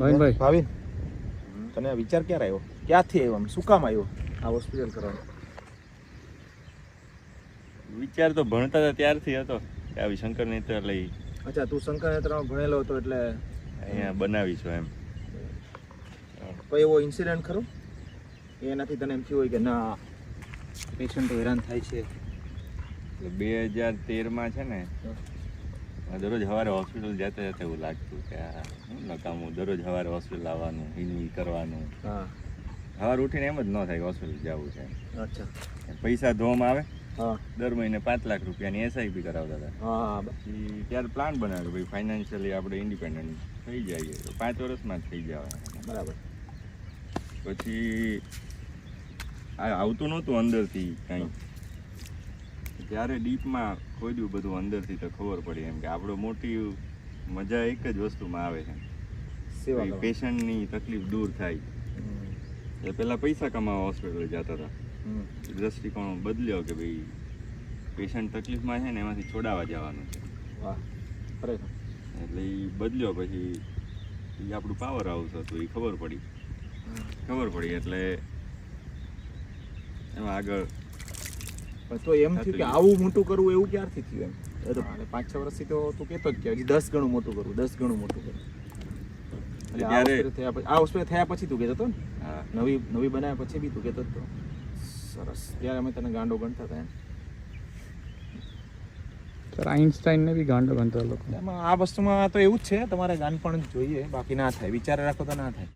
ભાવિનભાઈ ભાવિન. તને આ વિચાર ક્યારે આવ્યો? ક્યાંથી આવ્યો આમ? શું કામ આવ્યો આ હોસ્પિટલ કરવાનો? વિચાર તો ભણતા હતા ત્યારથી હતો કે આવી શંકર નેત્ર લઈ. અચ્છા તું શંકર નેત્રમાં ભણેલો હતો એટલે અહીંયા બનાવી છું એમ. કોઈ એવો ઇન્સિડન્ટ ખરો? એનાથી તને એમ થયું હોય કે ના પેશન્ટ હેરાન થાય છે. એટલે બે હજાર તેરમાં છે ને દરરોજ સવારે હોસ્પિટલ જતા જતા એવું લાગતું કે આ શું નકામું દરરોજ સવારે હોસ્પિટલ આવવાનું હિની કરવાનું. હા. સવારે ઉઠીને એમ જ ન થાય કે હોસ્પિટલ જવું છે અચ્છા. પૈસા ધોમ આવે. હા. દર મહિને પાંચ લાખ રૂપિયાની એસઆઈપી કરાવતા હતા. પછી ત્યારે પ્લાન બનાવ્યો ભાઈ ફાઇનાન્શિયલી આપણે ઇન્ડિપેન્ડન્ટ થઈ જઈએ. તો પાંચ વર્ષમાં જ થઈ જવાય. બરાબર. પછી આ આવતું નહોતું અંદરથી કંઈ. ત્યારે ડીપમાં ખોદ્યું બધું અંદરથી તો ખબર પડી એમ કે આપણો મોટી મજા એક જ વસ્તુમાં આવે છે. પેશન્ટની તકલીફ દૂર થાય. એ પહેલાં પૈસા કમાવા હોસ્પિટલ જતા હતા. દ્રષ્ટિકોણ બદલ્યો કે ભાઈ પેશન્ટ તકલીફમાં છે ને એમાંથી છોડાવવા જવાનું છે. એટલે એ બદલ્યો પછી એ આપણું પાવર હાઉસ હતું એ ખબર પડી. ખબર પડી એટલે એમાં આગળ તો એમ થયું કે આવું મોટું કરવું એવું ક્યારથી થયું એમ? એ તો અને પાંચ છ વર્ષથી તો તું કહેતો જ કે હજી દસ ગણું મોટું કરવું દસ ગણું મોટું કરવું. એટલે આ ત્યારે- હોસ્પિટલ થયા પછી આ હોસ્પિટલ થયા પછી તું કહેતો હતો ને? નવી નવી બનાવ્યા પછી બી તું કહેતો જ હતો સરસ. ત્યારે અમે તને ગાંડો ગણતા હતા એમ. સર આઈન્સ્ટાઈન બી ગાંડો ગણતા લોકો. એમાં આ વસ્તુમાં તો એવું જ છે તમારે ગાનપણ જોઈએ બાકી ના થાય. વિચાર રાખો તો ના થાય.